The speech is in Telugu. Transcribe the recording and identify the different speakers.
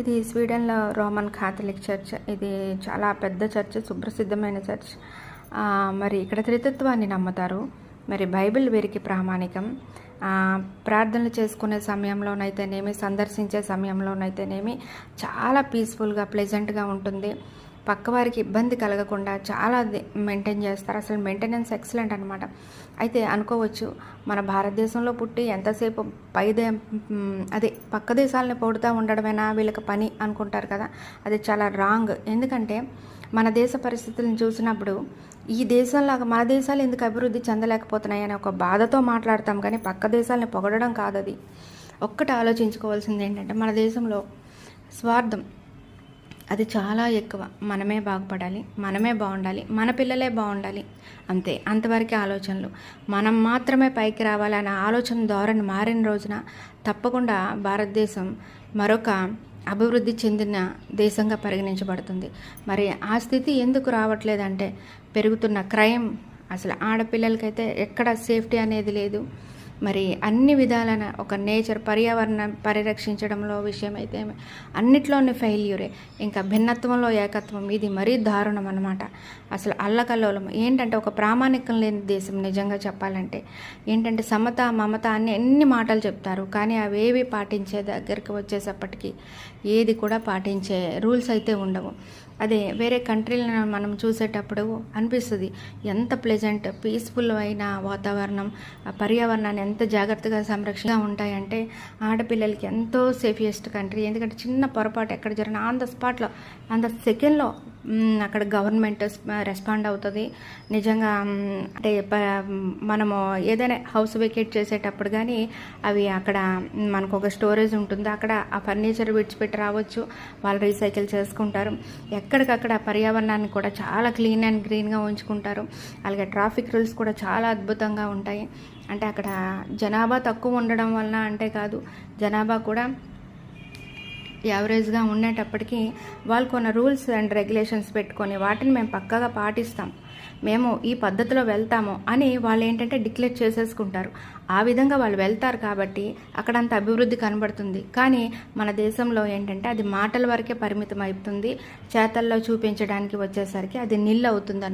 Speaker 1: ఇది స్వీడన్లో రోమన్ కాథలిక్ చర్చ్. ఇది చాలా పెద్ద చర్చ్ సుప్రసిద్ధమైన చర్చ్. మరి ఇక్కడ త్రితత్వాన్ని నమ్ముతారు. మరి బైబిల్ వీరికి ప్రామాణికం. ప్రార్థనలు చేసుకునే సమయంలోనైతేనేమి సందర్శించే సమయంలోనైతేనేమి చాలా పీస్ఫుల్గా ప్లెజెంట్గా ఉంటుంది. పక్కవారికి ఇబ్బంది కలగకుండా చాలా మెయింటైన్ చేస్తారు. అసలు మెయింటెనెన్స్ ఎక్సలెంట్ అనమాట అయితే అనుకోవచ్చు మన భారతదేశంలో పుట్టి ఎంతసేపు పైదే అదే పక్క దేశాలని పొడుతూ ఉండడమేనా వీళ్ళకి పని అనుకుంటారు కదా? అది చాలా రాంగ్ ఎందుకంటే మన దేశ పరిస్థితులను చూసినప్పుడు ఈ దేశంలాగా మన దేశాలు ఎందుకు అభివృద్ధి చెందలేకపోతున్నాయి అనే ఒక బాధతో మాట్లాడతాం. కానీ పక్క దేశాలని పొగడడం కాదు అది ఒక్కటి ఆలోచించుకోవాల్సింది ఏంటంటే మన దేశంలో స్వార్థం అది చాలా ఎక్కువ. మనమే బాగుపడాలి మనమే బాగుండాలి మన పిల్లలే బాగుండాలి. అంతే అంతవరకే ఆలోచనలు. మనం మాత్రమే పైకి రావాలనే ఆలోచన ధోరణి మారిన రోజున తప్పకుండా భారతదేశం మరొక అభివృద్ధి చెందిన దేశంగా పరిగణించబడుతుంది. మరి ఆ స్థితి ఎందుకు రావట్లేదంటే పెరుగుతున్న క్రైమ్. అసలు ఆడపిల్లలకైతే ఎక్కడ సేఫ్టీ అనేది లేదు. మరి అన్ని విధాలన ఒక నేచర్ పర్యావరణం పరిరక్షించడంలో విషయమైతే అన్నిట్లోని ఫెయిల్యూరే ఇంకా భిన్నత్వంలో ఏకత్వం ఇది మరీ దారుణం అనమాట అసలు అల్లకల్లోలం. ఏంటంటే ఒక ప్రామాణికం లేని దేశం నిజంగా చెప్పాలంటే. ఏంటంటే సమత మమత అన్ని ఎన్ని మాటలు చెప్తారు కానీ అవేవి పాటించే దగ్గరికి వచ్చేసప్పటికి ఏది కూడా పాటించే రూల్స్ అయితే ఉండవు. అదే వేరే కంట్రీలను మనం చూసేటప్పుడు అనిపిస్తుంది ఎంత ప్లెజెంట్ పీస్ఫుల్ అయిన వాతావరణం పర్యావరణాన్ని ఎంత జాగ్రత్తగా సంరక్షణగా ఉంటాయంటే ఆడపిల్లలకి ఎంతో సేఫియెస్ట్ కంట్రీ ఎందుకంటే చిన్న పొరపాటు ఎక్కడ జరిగిన ఆన్ ద స్పాట్లో ఆన్ ద సెకండ్లో అక్కడ గవర్నమెంట్ రెస్పాండ్ అవుతుంది. నిజంగా అంటే మనము ఏదైనా హౌస్ వెకేట్ చేసేటప్పుడు కానీ అవి అక్కడ మనకు ఒక స్టోరేజ్ ఉంటుంది. అక్కడ ఆ ఫర్నిచర్ విడిచిపెట్టి రావచ్చు. వాళ్ళు రీసైకిల్ చేసుకుంటారు. ఎక్కడికక్కడ పర్యావరణాన్ని కూడా చాలా క్లీన్ అండ్ గ్రీన్గా ఉంచుకుంటారు. అలాగే ట్రాఫిక్ రూల్స్ కూడా చాలా అద్భుతంగా ఉంటాయి. అంటే అక్కడ జనాభా తక్కువ ఉండడం వలన అంటే కాదు. జనాభా కూడా యావరేజ్గా ఉండేటప్పటికీ వాళ్ళు కొన్ని రూల్స్ అండ్ రెగ్యులేషన్స్ పెట్టుకొని వాటిని మేము పక్కాగా పాటిస్తాం. మేము ఈ పద్ధతిలో వెళ్తాము అని వాళ్ళు ఏంటంటే డిక్లేర్ చేసేసుకుంటారు. ఆ విధంగా వాళ్ళు వెళ్తారు కాబట్టి అక్కడంత అభివృద్ధి కనబడుతుంది. కానీ మన దేశంలో ఏంటంటే అది మాటల వరకే పరిమితం అవుతుంది చేతల్లో చూపించడానికి వచ్చేసరికి అది నిల్ అవుతుంది